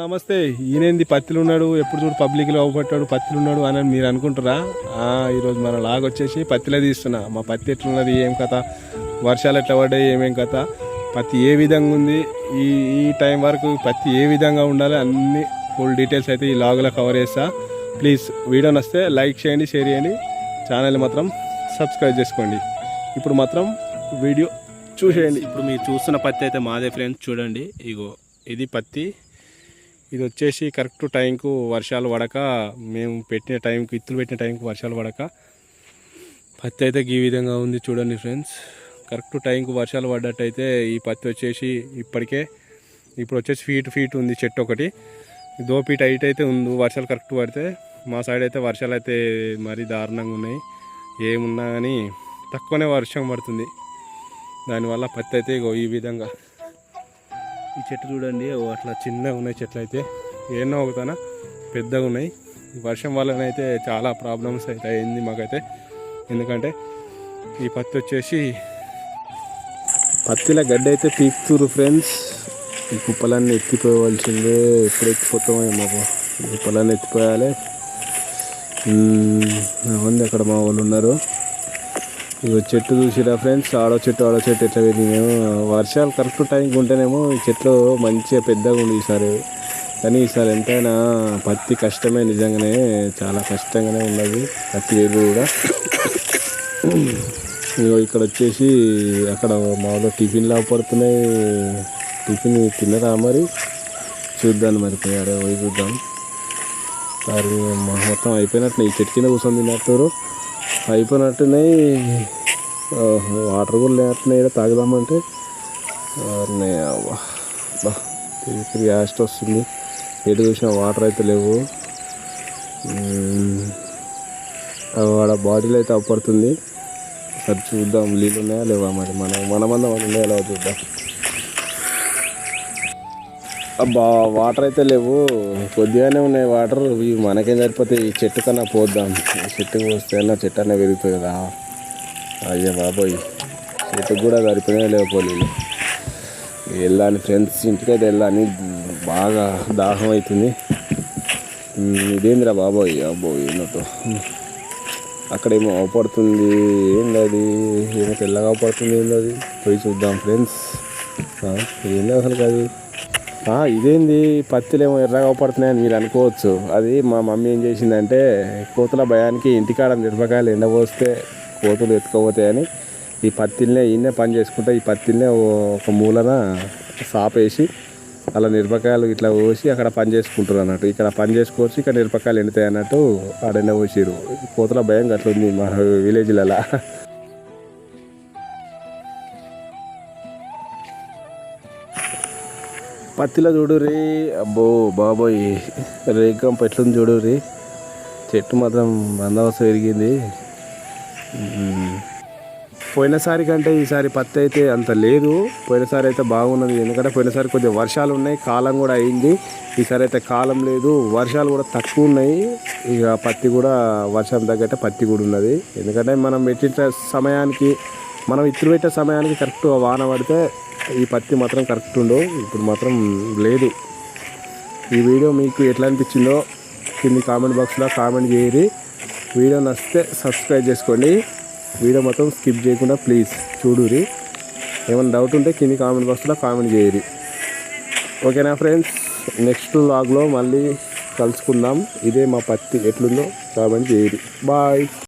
నమస్తే. ఈయనేంది? పత్తిలు ఉన్నాడు ఎప్పుడు చూడు పబ్లిక్లో అవపట్టాడు పత్తిలు ఉన్నాడు అని మీరు అనుకుంటారా? ఈరోజు మన లాగ్ వచ్చేసి పత్తిలే తీస్తున్నా. మా పత్తి ఎట్లున్నది ఏం కథ? వర్షాలు ఎట్లా పడ్డాయి ఏమేం కథ? పత్తి ఏ విధంగా ఉంది? ఈ ఈ టైం వరకు పత్తి ఏ విధంగా ఉండాలి? అన్ని ఫుల్ డీటెయిల్స్ అయితే ఈ లాగ్లో కవర్ చేస్తా. ప్లీజ్ వీడియో నస్తే లైక్ చేయండి షేర్ చేయండి. ఛానల్ మాత్రం సబ్స్క్రైబ్ చేసుకోండి. ఇప్పుడు మాత్రం వీడియో చూసేయండి. ఇప్పుడు మీరు చూస్తున్న పత్తి అయితే మాదే ఫ్రెండ్స్ చూడండి. ఇగో ఇది పత్తి. ఇది వచ్చేసి కరెక్ట్ టైంకు వర్షాలు పడక మేము పెట్టిన టైంకి ఇత్తులు పెట్టిన టైంకి వర్షాలు పడక. పత్తి అయితే ఈ విధంగా ఉంది చూడండి ఫ్రెండ్స్. కరెక్ట్ టైంకు వర్షాలు పడ్డట్టయితే ఈ పత్తి వచ్చేసి ఇప్పటికే ఇప్పుడు వచ్చేసి ఫీట్ ఫీట్ ఉంది చెట్టు ఒకటి. దోపి టైట్ అయితే ఉంది వర్షాలు కరెక్ట్ పడితే మా సైడ్ అయితే వర్షాలు అయితే మరీ దారుణంగా ఉన్నాయి. ఏమున్నా కానీ తక్కువనే వర్షం పడుతుంది. దానివల్ల పత్తి అయితే ఈ విధంగా. ఈ చెట్టు చూడండి. అట్లా చిన్నగా ఉన్నాయి చెట్లు అయితే. ఏమో ఒకతాన పెద్దగా ఉన్నాయి. వర్షం వల్లనైతే చాలా ప్రాబ్లమ్స్ అయితే అయింది మాకైతే. ఎందుకంటే ఈ పత్తి వచ్చేసి పత్తిలో గడ్డ అయితే పీకుతురు ఫ్రెండ్స్ ఈ కుప్పలన్నీ ఎత్తిపోవలసిందే ఎప్పుడు ఎత్తిపోతామో ఏమో కుప్పలన్నీ ఎత్తిపోయాలి. ఉంది అక్కడ మా వాళ్ళు ఉన్నారు. ఇగో చెట్టు చూసిరా ఫ్రెండ్స్? ఆడో చెట్టు ఆడో చెట్టు ఎట్లా పెరిగినామో వర్షాలు కరెక్ట్ టైంకి ఉంటేనేమో ఈ చెట్లు మంచిగా పెద్దగా ఉంది ఈసారి. కానీ ఈసారి ఎంతైనా పత్తి కష్టమే నిజంగానే చాలా కష్టంగానే ఉన్నది. పత్తి వేరు కూడా. ఇగో ఇక్కడ వచ్చేసి అక్కడ మామూలు టిఫిన్ పడుతున్నాయి. టిఫిన్ తిన్నరా మరి? చూద్దాం మరి పోయాడు పోయి చూద్దాం. సారీ మొత్తం అయిపోయినట్టు ఈ చెట్టు కింద కూర్చొని తిన్నట్టు అయిపోయినట్టున్నాయి వాటర్ కూడా లేనట్టున్నాయి తాగుదామంటే అవ్వ. తిరిగి యాస్ట్ వస్తుంది. ఎటు చూసినా వాటర్ అయితే లేవు. ఆడ బాటిల్ వాడ బాడీలో అయితే అప్పడుతుంది. సరి చూద్దాం నీళ్ళు ఉన్నాయా లేవా మరి? మన మనమందం ఉన్నాయా లేవా చూద్దాం. అబ్బా వాటర్ అయితే లేవు. కొద్దిగానే ఉన్నాయి వాటర్ ఇవి మనకేం సరిపోతే ఈ చెట్టు కన్నా పోద్దాం. ఈ చెట్టుకు అన్న చెట్టు అన్న పెరుగుతుంది కదా. అయ్యా బాబోయ్. చెట్టుకు కూడా సరిపోయినా లేవు వెళ్ళాలి ఫ్రెండ్స్. ఇంటికైతే వెళ్ళాలి. బాగా దాహం అవుతుంది. ఇదేందిరా బాబోయ్? అబ్బోయ్ అక్కడ అక్కడేమో అవపడుతుంది. ఏంది అది ఏమో తెల్లగా అవపడుతుంది. ఏందది? అది పోయి చూద్దాం ఫ్రెండ్స్. ఏంది అసలు కాదు? ఇదేంది? పత్తిలేమో ఎర్రగా అవపడుతున్నాయని మీరు అనుకోవచ్చు. అది మా మమ్మీ ఏం చేసిందంటే కోతుల భయానికి ఇంటికాడ మిరపకాయలు ఎండపోస్తే కోతులు ఎత్తుకోపోతాయని ఈ పత్తిల్నే ఈయనే పని చేసుకుంటే ఈ పత్తిల్నే ఒక మూలన సాపేసి అలా మిరపకాయలు ఇట్లా పోసి అక్కడ పని చేసుకుంటారు అన్నట్టు. ఇక్కడ పని చేసుకోవచ్చు ఇక్కడ మిరపకాయలు ఎండుతాయి అన్నట్టు ఆడ ఎండ పోసిరు కోతుల భయం అట్లా ఉంది మా విలేజ్లలో. పత్తిలో చూడురి అబ్బో బాబోయ్. రేగం పెట్లుంది చూడురి చెట్టు మాత్రం బందోబస్తు పెరిగింది. పోయినసారి కంటే ఈసారి పత్తి అయితే అంత లేదు. పోయినసారి అయితే బాగున్నది. ఎందుకంటే పోయినసారి కొద్దిగా వర్షాలు ఉన్నాయి. కాలం కూడా అయింది. ఈసారి అయితే కాలం లేదు. వర్షాలు కూడా తక్కువ ఉన్నాయి. ఇక పత్తి కూడా వర్షం తగ్గట్టే పత్తి కూడా ఉన్నది. ఎందుకంటే మనం పెట్టిన సమయానికి మనం ఇత్తులు పెట్టే సమయానికి కరెక్ట్గా వాన పడితే ఈ పత్తి మాత్రం కరెక్ట్ ఉండవు ఇప్పుడు మాత్రం లేదు. ఈ వీడియో మీకు ఎట్లా అనిపించిందో కింది కామెంట్ బాక్స్లో కామెంట్ చేయరి వీడియో నచ్చితే సబ్స్క్రైబ్ చేసుకోండి. వీడియో మొత్తం స్కిప్ చేయకుండా ప్లీజ్ చూడురి ఏమైనా డౌట్ ఉంటే కింది కామెంట్ బాక్స్లో కామెంట్ చేయరి ఓకేనా ఫ్రెండ్స్ నెక్స్ట్ లాగ్లో మళ్ళీ కలుసుకుందాం. ఇదే మా పత్తి ఎట్లుందో కామెంట్ చేయరి బాయ్